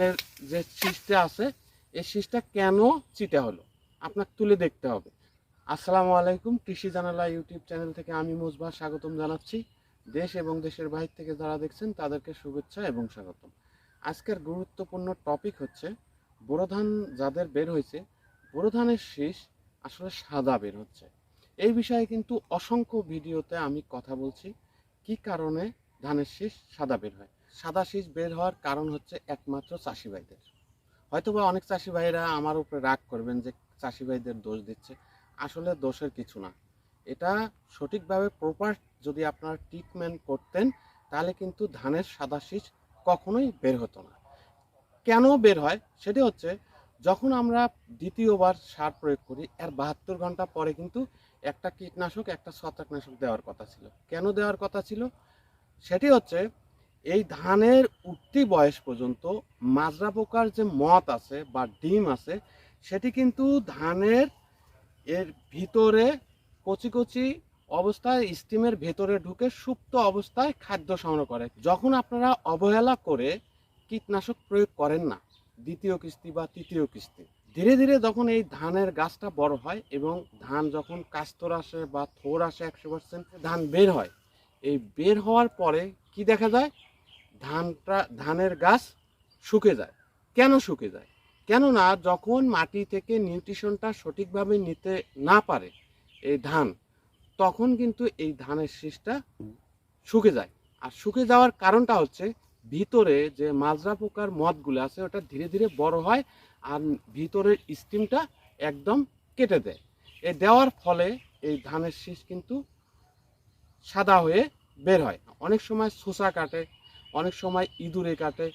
ধানের যে শীষটা আছে, এই শীষটা কেন চিটা হলো? আপনাকে তুলে দেখতে হবে। আসসালামু আলাইকুম, কৃষি জানালা ইউটিউব চ্যানেল থেকে আমি মুজবা স্বাগতম জানাচ্ছি। দেশ এবং দেশের বাইরে থেকে যারা দেখছেন, তাদেরকে শুভেচ্ছা এবং স্বাগতম। আজকের গুরুত্বপূর্ণ টপিক হচ্ছে বোরো ধান যাদের বের হয়েছে বোরো ধানের শীষ আসলে সাদা বের হচ্ছে। এই বিষয়ে কিন্তু অসংখ্য ভিডিওতে আমি কথা বলছি, কি কারণে ধানের শীষ সাদা বের হয়। সাদা শীষ বের হওয়ার কারণ হচ্ছে একমাত্র চাষি ভাইদের। হয়তোবা অনেক চাষি ভাইরা আমার উপরে রাগ করবেন যে চাষি ভাইদের দোষ দিচ্ছে। আসলে দোষের কিছু না। এটা সঠিকভাবে প্রপার যদি আপনারা ট্রিটমেন্ট করতেন, তাহলে কিন্তু ধানের সাদা শীষ কখনোই বের হতো না। কেন বের হয়? সেটি হচ্ছে যখন আমরা দ্বিতীয়বার সার প্রয়োগ করি, এর বাহাত্তর ঘণ্টা পরে কিন্তু একটা কীটনাশক, একটা ছত্রাকনাশক দেওয়ার কথা ছিল। কেন দেওয়ার কথা ছিল? সেটি হচ্ছে এই ধানের উঠতি বয়স পর্যন্ত মাজরা পোকার যে মত আছে বা ডিম আছে, সেটি কিন্তু ধানের এর ভিতরে কচি কচি অবস্থায়, স্টিমের ভেতরে ঢুকে সুপ্ত অবস্থায় খাদ্য সংগ্রহ করে। যখন আপনারা অবহেলা করে কীটনাশক প্রয়োগ করেন না, দ্বিতীয় কিস্তি বা তৃতীয় কিস্তি, ধীরে ধীরে যখন এই ধানের গাছটা বড় হয় এবং ধান যখন কাস্তর আসে বা থোর আসে একশো পার্সেন্ট ধান বের হয়। এই বের হওয়ার পরে কি দেখা যায়? ধানটা, ধানের গাছ শুকে যায়। কেন শুকে যায়? কেননা যখন মাটি থেকে নিউট্রিশনটা সঠিকভাবে নিতে না পারে এই ধান, তখন কিন্তু এই ধানের শীষটা শুকে যায়। আর শুকে যাওয়ার কারণটা হচ্ছে ভিতরে যে মাজরা পোকার মদগুলো আছে, ওটা ধীরে ধীরে বড় হয় আর ভিতরের স্টিমটা একদম কেটে দেয়। এ দেওয়ার ফলে এই ধানের শীষ কিন্তু সাদা হয়ে বের হয়। অনেক সময় শোষা কাটে অনেক সময় ইঁদুরে কাটে।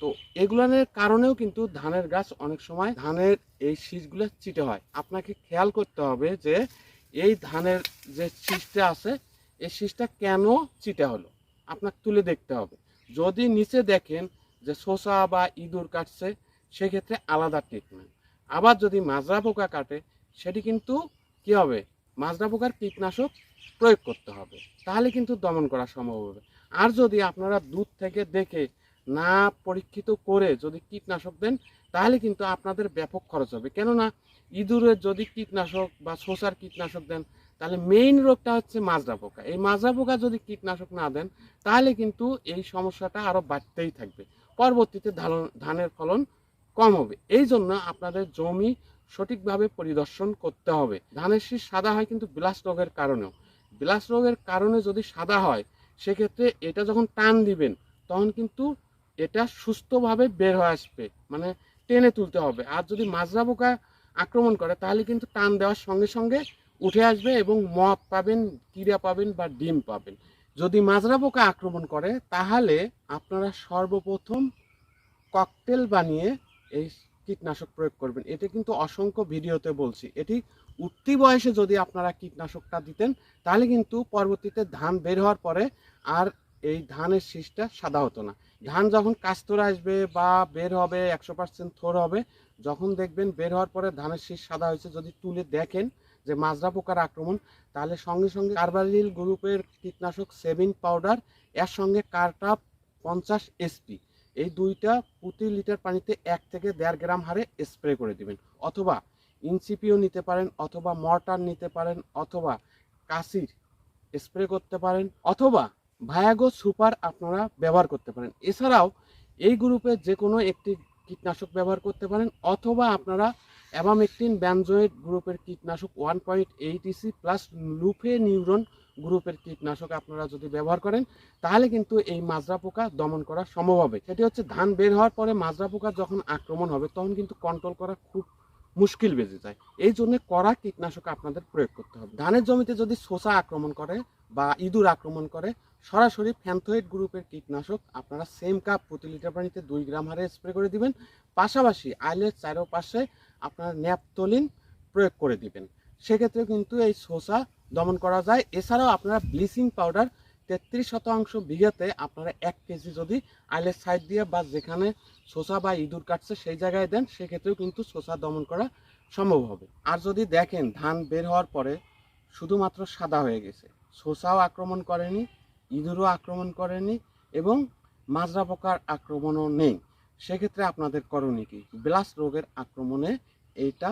তো এগুলোর কারণেও কিন্তু ধানের গাছ অনেক সময় ধানের এই শীষগুলো চিটে হয়। আপনাকে খেয়াল করতে হবে যে এই ধানের যে শীষটা আছে, এই শীষটা কেন চিটে হলো? আপনাকে তুলে দেখতে হবে। যদি নিচে দেখেন যে শোষা বা ইঁদুর কাটছে, সেক্ষেত্রে আলাদা ট্রিটমেন্ট আবার যদি মাজরা পোকা কাটে, সেটি কিন্তু কি হবে? মাজরা পোকার কীটনাশক প্রয়োগ করতে হবে। তাহলে কিন্তু দমন করা সম্ভব হবে। আর যদি আপনারা দুধ থেকে দেখে না পরীক্ষিত করে যদি কীটনাশক দেন, তাহলে কিন্তু আপনাদের ব্যাপক খরচ হবে। কেননা ইঁদুরের যদি কীটনাশক বা শোষার কীটনাশক দেন, তাহলে মেইন রোগটা হচ্ছে মাজরা পোকা। এই মাজরা পোকা যদি কীটনাশক না দেন, তাহলে কিন্তু এই সমস্যাটা আরও বাড়তেই থাকবে। পরবর্তীতে ধান- ধানের ফলন কম হবে। এই জন্য আপনাদের জমি সঠিকভাবে পরিদর্শন করতে হবে। ধানের শীষ সাদা হয় কিন্তু বিলাস রোগের কারণেও। বিলাস রোগের কারণে যদি সাদা হয় সেক্ষেত্রে এটা যখন টান দিবেন, তখন কিন্তু এটা সুস্থভাবে বের হয়ে আসবে মানে টেনে তুলতে হবে। আর যদি মাজরা পোকা আক্রমণ করে, তাহলে কিন্তু টান দেওয়ার সঙ্গে সঙ্গে উঠে আসবে এবং মদ পাবেন, কিরা পাবেন বা ডিম পাবেন। যদি মাজরা পোকা আক্রমণ করে, তাহলে আপনারা সর্বপ্রথম ককটেল বানিয়ে এই কীটনাশক প্রয়োগ করবেন। এটা কিন্তু অসংখ্য ভিডিওতে বলছি। এটি উঠতি বয়সে যদি আপনারা কীটনাশকটা দিতেন, তাহলে কিন্তু পরবর্তীতে ধান বের হওয়ার পরে আর এই ধানের শীষটা সাদা হতো না। ধান যখন কাস্তর আসবে বা বের হবে, একশো পার্সেন্ট থোর হবে, যখন দেখবেন বের হওয়ার পরে ধানের শীষ সাদা হয়েছে, যদি তুলে দেখেন যে মাজরা পোকার আক্রমণ, তাহলে সঙ্গে সঙ্গে কার্বারিল গ্রুপের কীটনাশক সেভিন পাউডার, এর সঙ্গে কার্টাপ পঞ্চাশ এসপি এই দুইটা প্রতি লিটার পানিতে এক থেকে দেড় গ্রাম হারে স্প্রে করে দিবেন। অথবা ইনসিপিও নিতে পারেন, অথবা মর্টার নিতে পারেন, অথবা কাশির স্প্রে করতে পারেন, অথবা ভায়াগো সুপার আপনারা ব্যবহার করতে পারেন। এছাড়াও এই গ্রুপে যে কোনো একটি কীটনাশক ব্যবহার করতে পারেন, অথবা আপনারা অ্যাবামেকটিন ব্যানজয়েড গ্রুপের কীটনাশক one point eight EC plus lufenuron গ্রুপের কীটনাশক আপনারা যদি ব্যবহার করেন, তাহলে কিন্তু এই মাজরা পোকা দমন করা সম্ভব হবে। সেটি হচ্ছে ধান বের হওয়ার পরে মাজরা পোকা যখন আক্রমণ হবে, তখন কিন্তু কন্ট্রোল করা খুব মুশকিল বেজে যায়। এই জন্য কড়া কীটনাশক আপনাদের প্রয়োগ করতে হবে। ধানের জমিতে যদি শোষা আক্রমণ করে বা ইঁদুর আক্রমণ করে, সরাসরি ফ্যান্থোয়েড গ্রুপের কীটনাশক আপনারা সেম কাপ প্রতি লিটার পানিতে দুই গ্রাম হারে স্প্রে করে দিবেন। পাশাপাশি আইলের চারোপাশে আপনারা ন্যাপতলিন প্রয়োগ করে দিবেন। সেক্ষেত্রে কিন্তু এই শোষা দমন করা যায়। এছাড়াও আপনারা ব্লিচিং পাউডার তেত্রিশ শতাংশ বিঘাতে আপনারা এক কেজি যদি আইলের সাইড দিয়ে বা যেখানে শোষা বা ইঁদুর কাটছে সেই জায়গায় দেন, সেক্ষেত্রেও কিন্তু শোষা দমন করা সম্ভব হবে। আর যদি দেখেন ধান বের হওয়ার পরে শুধুমাত্র সাদা হয়ে গেছে শোষাও আক্রমণ করেনি, ইঁদুরও আক্রমণ করেনি এবং মাজরা পোকার আক্রমণও নেই। সেক্ষেত্রে আপনাদের করণীয় কি? ব্লাস্ট রোগের আক্রমণে এইটা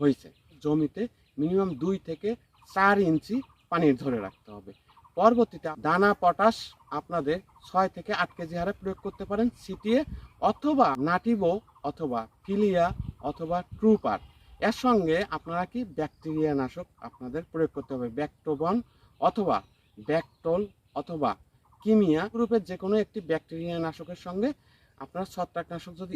হয়েছে। জমিতে মিনিমাম দুই থেকে চার ইঞ্চি পানি ধরে রাখতে হবে। পরবর্তীতে দানা, পটাশ আপনাদের ছয় থেকে আট কেজি হারে প্রয়োগ করতে পারেন সিটিএ অথবা নাটিবো অথবা ফিলিয়া অথবা ট্রুপার। এর সঙ্গে আপনারা কি ব্যাকটেরিয়া নাশক আপনাদের প্রয়োগ করতে হবে, ব্যাকটোবন অথবা ব্যাকটোল অথবা কিমিয়া গ্রুপের যে কোনো একটি ব্যাকটেরিয়া নাশকের সঙ্গে আপনারা ছত্রাকনাশক যদি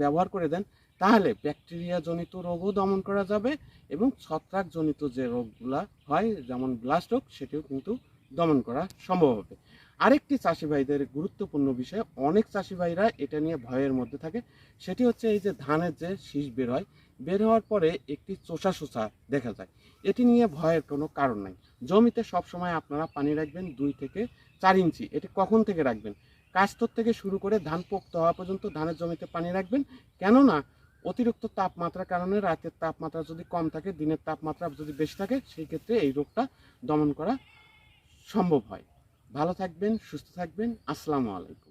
ব্যবহার করে দেন তাহলে ব্যাকটেরিয়া জনিত রোগও দমন করা যাবে এবং ছত্রাক জনিত যে রোগগুলা হয়, যেমন ব্লাস্ট রোগ, সেটিও কিন্তু দমন করা সম্ভব হবে। আরেকটি চাষি ভাইদের গুরুত্বপূর্ণ বিষয়, অনেক চাষি ভাইরা এটা নিয়ে ভয়ের মধ্যে থাকে। সেটি হচ্ছে এই যে ধানের যে শীষ বের হয়, বের হওয়ার পরে একটি চোষা চোষা দেখা যায়। এটি নিয়ে ভয়ের কোনো কারণ নাই। জমিতে সবসময় আপনারা পানি রাখবেন দুই থেকে চার ইঞ্চি। এটি কখন থেকে রাখবেন? কাস্তর থেকে শুরু করে ধান পোক্ত হওয়া পর্যন্ত ধানের জমিতে পানি রাখবেন। কেননা অতিরিক্ত তাপমাত্রার কারণে রাতের তাপমাত্রা যদি কম থাকে, দিনের তাপমাত্রা যদি বেশি থাকে, সেই ক্ষেত্রে এই রোগটা দমন করা সম্ভব হয়। ভালো থাকবেন, সুস্থ থাকবেন। আসসালামু আলাইকুম।